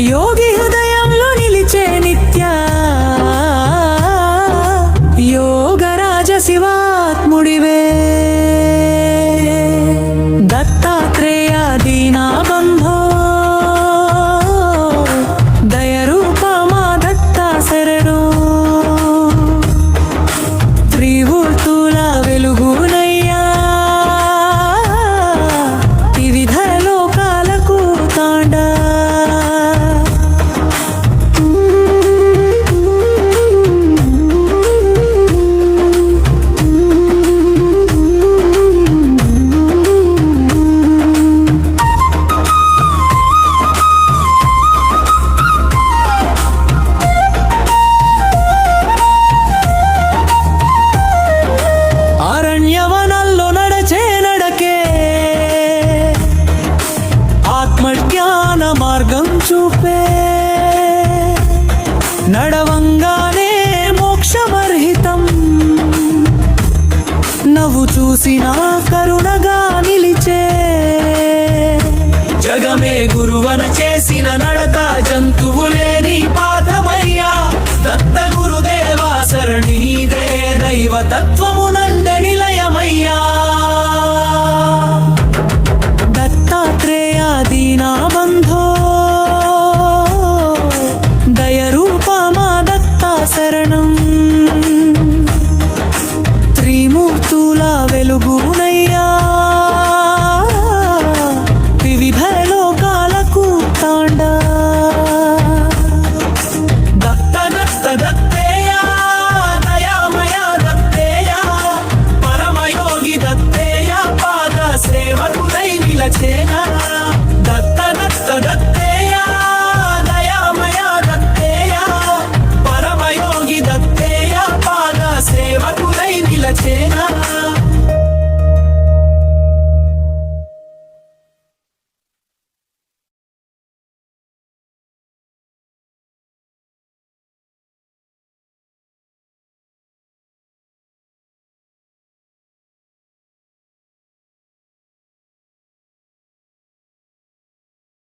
യോഗി చూపే నడవంగానే మోక్షమర్హితం. నవ్వు చూసిన కరుణగా నిలిచే జగమే గురువన చేసిన నడక జంతువులే నీ పాదమయ్యా. దత్త గురుదేవా